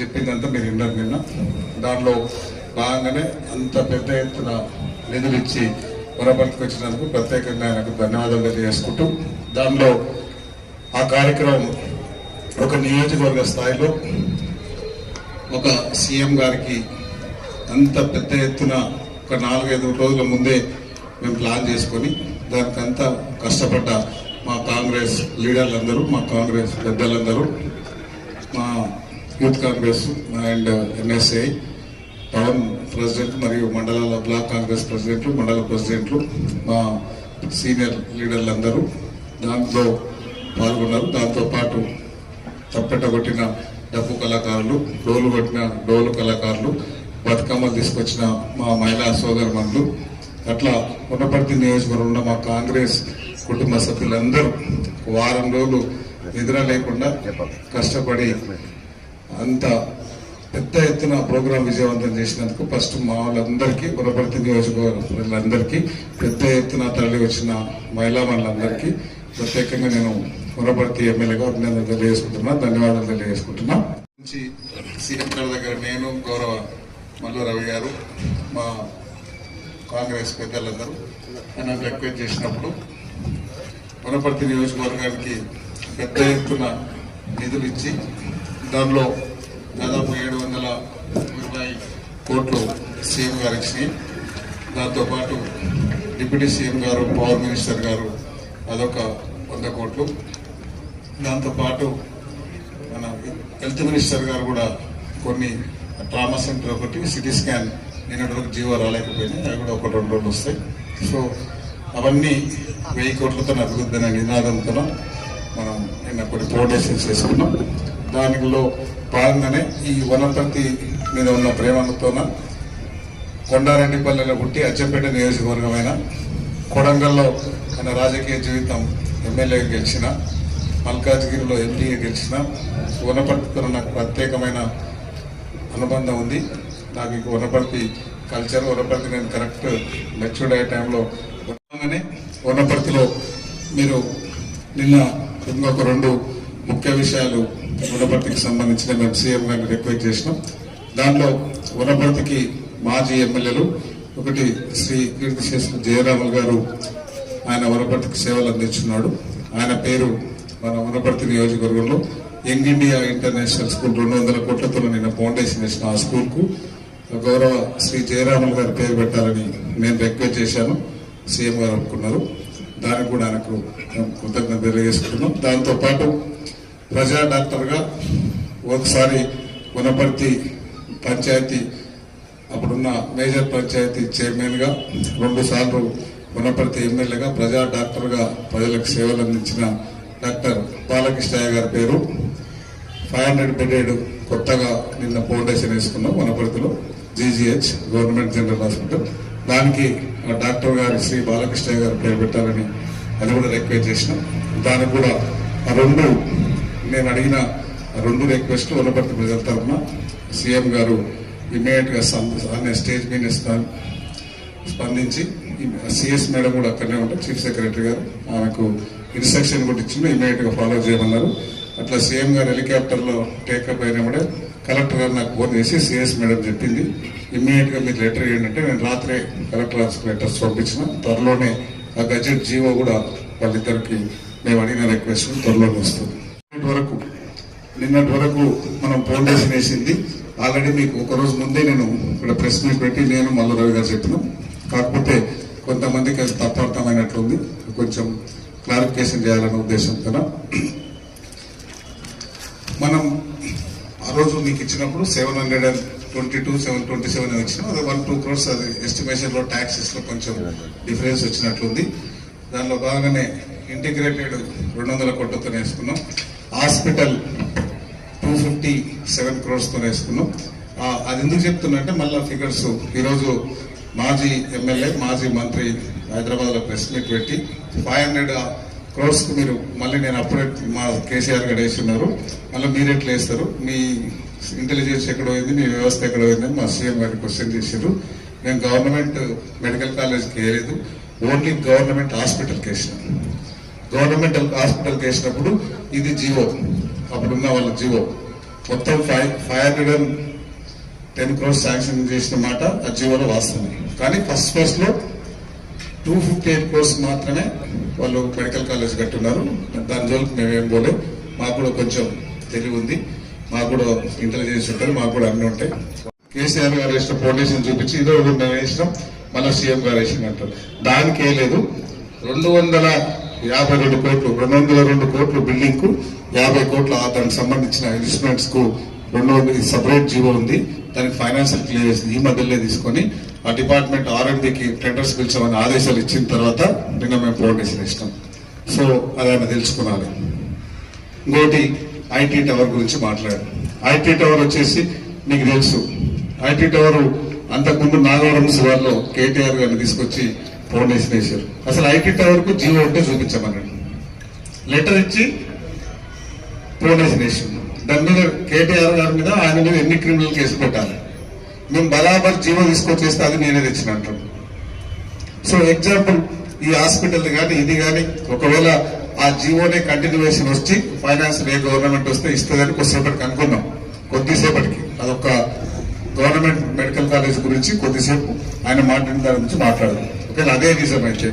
చెప్పిందంతా మీరు విన్నారు నిన్న. దానిలో భాగంగానే అంత పెద్ద ఎత్తున నిధులు ఇచ్చి వనపర్తికి వచ్చినందుకు ప్రత్యేకంగా ఆయనకు ధన్యవాదాలు తెలియజేసుకుంటూ దానిలో ఆ కార్యక్రమం ఒక నియోజకవర్గ స్థాయిలో ఒక సీఎం గారికి అంత పెద్ద ఎత్తున ఒక నాలుగైదు రోజుల ముందే మేము ప్లాన్ చేసుకొని దానికంతా కష్టపడ్డ మా కాంగ్రెస్ లీడర్లందరూ మా కాంగ్రెస్ పెద్దలందరూ మా youth Congress and MSI town president మరియు మండలాల బ్లాక్ కాంగ్రెస్ ప్రెసిడెంట్లు మండల ప్రెసిడెంట్లు మా సీనియర్ లీడర్లందరూ దాంట్లో పాల్గొన్నారు. దాంతోపాటు తప్పెట కొట్టిన డప్పు కళాకారులు డోలు కొట్టిన డోలు కళాకారులు బతుకమ్మలు తీసుకొచ్చిన మా మహిళా సోదరుమణులు అట్లా ఉన్నపర్తి నియోజకవర్గంలో మా కాంగ్రెస్ కుటుంబ సభ్యులందరూ వారం రోజులు నిద్ర లేకుండా కష్టపడి అంత పెద్ద ఎత్తున ప్రోగ్రాం విజయవంతం చేసినందుకు ఫస్ట్ మా వాళ్ళందరికీ గుణపర్తి నియోజకవర్గ ప్రజలందరికీ పెద్ద ఎత్తున తరలి వచ్చిన మహిళా మండలందరికీ ప్రత్యేకంగా నేను గుణపర్తి ఎమ్మెల్యేగా అభినందనలు తెలియజేసుకుంటున్నా ధన్యవాదాలు తెలియజేసుకుంటున్నా. నుంచి సీఎం గారి దగ్గర నేను గౌరవ మల్లు రవి గారు మా కాంగ్రెస్ పెద్దలందరూ ఆయన రిక్వెస్ట్ చేసినప్పుడు పునపర్తి నియోజకవర్గానికి పెద్ద ఎత్తున నిధులు ఇచ్చి దానిలో దాదాపు ఏడు వందల ఇరవై కోట్లు సీఎం గారు ఇచ్చినాయి. దాంతోపాటు డిప్యూటీ సీఎం గారు పవర్ మినిస్టర్ గారు అదొక వంద కోట్లు. దాంతోపాటు మన హెల్త్ మినిస్టర్ గారు కూడా కొన్ని ట్రామా సెంటర్ ఒకటి సిటీ స్కాన్ నిన్నటి వరకు జీవో రాలేకపోయినాయి. అవి కూడా ఒక రెండు రోజులు వస్తాయి. సో అవన్నీ వెయ్యి కోట్లతో అభివృద్ధి అనే నినాదంతో మనం నిన్న కొన్ని ఫౌండేషన్స్ చేసుకున్నాం. దానిలో భాగంగానే ఈ వనపర్తి మీద ఉన్న ప్రేమతోన కొండారెడ్డిపల్లెలో పుట్టి అచ్చంపేట నియోజకవర్గమైన కొడంగల్లో తన రాజకీయ జీవితం ఎమ్మెల్యేగా గెలిచిన మల్కాజ్గిరిలో ఎంపీగా గెలిచిన వనపర్తితో నాకు ప్రత్యేకమైన అనుబంధం ఉంది. నాకు ఇంక వనపర్తి కల్చర్ వనపర్తి నేను కరెక్ట్ మెచ్యూర్డ్ అయ్యే టైంలో వనపర్తిలో మీరు నిన్న ఇంకొక రెండు ముఖ్య విషయాలు వనపర్తికి సంబంధించిన మేము సీఎం గారిని రిక్వెస్ట్ చేసినాం. దానిలో వనపర్తికి మాజీ ఎమ్మెల్యేలు ఒకటి శ్రీ కీర్తిశేషులు జయరాములు గారు ఆయన వనపర్తికి సేవలు అందించున్నాడు. ఆయన పేరు మన వనపర్తి నియోజకవర్గంలో యంగ్ ఇండియా ఇంటర్నేషనల్ స్కూల్ రెండు వందల కోట్లతో నిన్న ఫౌండేషన్ వేసిన ఆ స్కూల్కు గౌరవ శ్రీ జయరాములు గారి పేరు పెట్టాలని నేను రిక్వెస్ట్ చేశాను. సీఎం గారు అనుకున్నారు దానికి కూడా ఆయనకు కృతజ్ఞత తెలియజేసుకుంటున్నాం. దాంతోపాటు ప్రజా డాక్టర్గా ఒకసారి వనపర్తి పంచాయతీ అప్పుడున్న మేజర్ పంచాయతీ చైర్మన్గా రెండుసార్లు వనపర్తి ఎమ్మెల్యేగా ప్రజా డాక్టర్గా ప్రజలకు సేవలు అందించిన డాక్టర్ బాలకృష్ణయ్య గారి పేరు. ఫైవ్ హండ్రెడ్ బెడెడ్ కొత్తగా నిన్న ఫౌండేషన్ వేసుకున్నాం వనపర్తిలో జీజీహెచ్ గవర్నమెంట్ జనరల్ హాస్పిటల్. దానికి ఆ డాక్టర్ గారి శ్రీ బాలకృష్ణయ్య గారు పేరు పెట్టాలని అది కూడా రిక్వెస్ట్ చేసినాం. దానికి కూడా ఆ రెండు నేను అడిగిన రెండు రిక్వెస్ట్ వనపర్తి ప్రజల తరఫున. సీఎం గారు ఇమీడియట్గా అనే స్టేజ్ మీద ఇస్తాను. స్పందించి సిఎస్ మేడం కూడా అక్కడనే ఉంటారు చీఫ్ సెక్రటరీ గారు. ఆమెకు ఇన్స్ట్రక్షన్ కూడా ఇచ్చింది ఇమీడియట్గా ఫాలో చేయమన్నారు. అట్లా సీఎం గారు హెలికాప్టర్లో టేకప్ టేకప్ కూడా కలెక్టర్ గారు నాకు ఫోన్ చేసి సిఎస్ మేడం చెప్పింది. ఇమ్మీడియట్గా మీరు లెటర్ ఏంటంటే నేను రాత్రే కలెక్టర్ ఆఫీస్కి లెటర్స్ పంపించిన. త్వరలోనే ఆ గజెట్ జీవో కూడా వాళ్ళిద్దరికి మేము అడిగిన రిక్వెస్ట్ త్వరలోనే వస్తుంది. వరకు నిన్నటి వరకు మనం ఫౌండేషన్ వేసింది. ఆల్రెడీ మీకు ఒక రోజు ముందే నేను ఇక్కడ ప్రెస్ మీట్ పెట్టి నేను మల్లరావు గారు చెప్పిన. కాకపోతే కొంతమందికి అది తప్పు కొంచెం క్లారిఫికేషన్ చేయాలనే ఉద్దేశంతో మనం ఆ రోజు మీకు ఇచ్చినప్పుడు seven hundred and twenty two seven twenty seven వచ్చినాం అది వన్ టూ క్రోర్స్ అది ఎస్టిమేషన్లో ట్యాక్సెస్లో కొంచెం డిఫరెన్స్ వచ్చినట్లుంది. దానిలో భాగంగానే ఇంటిగ్రేటెడ్ రెండు వందల కోట్లతో వేసుకున్నాం. హాస్పిటల్ టూ ఫిఫ్టీ సెవెన్ క్రోర్స్తో వేసుకున్నాం. అది ఎందుకు చెప్తున్నంటే మళ్ళీ ఫిగర్స్ ఈరోజు మాజీ ఎమ్మెల్యే మాజీ మంత్రి హైదరాబాద్లో ప్రెస్ మీట్ పెట్టి ఫైవ్ హండ్రెడ్ క్రోర్స్కి మీరు మళ్ళీ నేను అప్పుడే మా కేసీఆర్ గారు వేస్తున్నారు. మళ్ళీ మీరు ఎట్లా వేస్తారు? మీ ఇంటెలిజెన్స్ ఎక్కడ పోయింది మీ వ్యవస్థ ఎక్కడ పోయింది అని మా సీఎం గారు క్వశ్చన్ చేశారు నేను గవర్నమెంట్ మెడికల్ కాలేజ్కి వేయలేదు ఓన్లీ గవర్నమెంట్ హాస్పిటల్కి వేసినాను గవర్నమెంట్ హాస్పిటల్కి వేసినప్పుడు ఇది జీవో. అప్పుడున్న వాళ్ళ జీవో. మొత్తం five five hundred and ten crores sanction చేసిన మాట ఆ జీవోలో వాస్తుంది కానీ ఫస్ట్ ఫస్ట్లో టూ ఫిఫ్టీ ఎయిట్ క్రోర్స్ మాత్రమే వాళ్ళు మెడికల్ కాలేజ్ కట్టున్నారు. దాని జోలికి మేమేం పోలేం. మాకు కూడా కొంచెం తెలివి ఉంది. మాకు కూడా ఇంటెలిజెన్స్ ఉంటుంది. మాకు కూడా అన్ని ఉంటాయి. కేసీఆర్ గారు వేసిన ఫౌండేషన్ చూపించి ఇదో మేము వేసినాం మళ్ళీ సీఎం గారు వేసిన అంటారు దానికి ఏ లేదు. రెండు వందల యాభై రెండు కోట్లు రెండు వందల రెండు కోట్లు బిల్డింగ్కు యాభై కోట్ల దానికి సంబంధించిన ఇన్వెస్ట్మెంట్స్కు రెండు వందల సపరేట్ జీవో ఉంది. దానికి ఫైనాన్షియల్ క్లియరెన్స్ ఈ మధ్యలో తీసుకొని ఆ డిపార్ట్మెంట్ ఆర్ఎండ్కి టెండర్స్ పిలిచామని ఆదేశాలు ఇచ్చిన తర్వాత నిన్న మేము ఫౌండేషన్ ఇస్తాం సో అది ఆయన తెలుసుకున్నాను ఇంకోటి ఐటీ టవర్ గురించి మాట్లాడు ఐటీ టవర్ వచ్చేసి నీకు తెలుసు. ఐటీ టవర్ అంతకుముందు నాగవరం శివార్లో కేటీఆర్ గారిని తీసుకొచ్చి ఫౌండేషన్ వేశారు అసలు ఐటీ టవర్కు జియో ఉంటే చూపించమన్నాడు. లెటర్ ఇచ్చి ఫౌండేషన్ వేసింది దాని మీద కేటీఆర్ గారి మీద ఆయన మీద ఎన్ని క్రిమినల్ కేసులు పెట్టాలి? మేము బరాబర్ జీవో తీసుకొచ్చేస్తే అది నేనే తెచ్చిన సో ఎగ్జాంపుల్ ఈ హాస్పిటల్ కానీ ఇది కానీ ఒకవేళ ఆ జీవోనే కంటిన్యూషన్ వచ్చి ఫైనాన్స్ ఏ గవర్నమెంట్ వస్తే ఇస్తుందని కొద్దిసేపటికి అనుకున్నాం కొద్దిసేపటికి. అదొక గవర్నమెంట్ మెడికల్ కాలేజ్ గురించి కొద్దిసేపు ఆయన మాట్లాడిన దాని గురించి మాట్లాడదాం. ఒకవేళ అదే నిజమైతే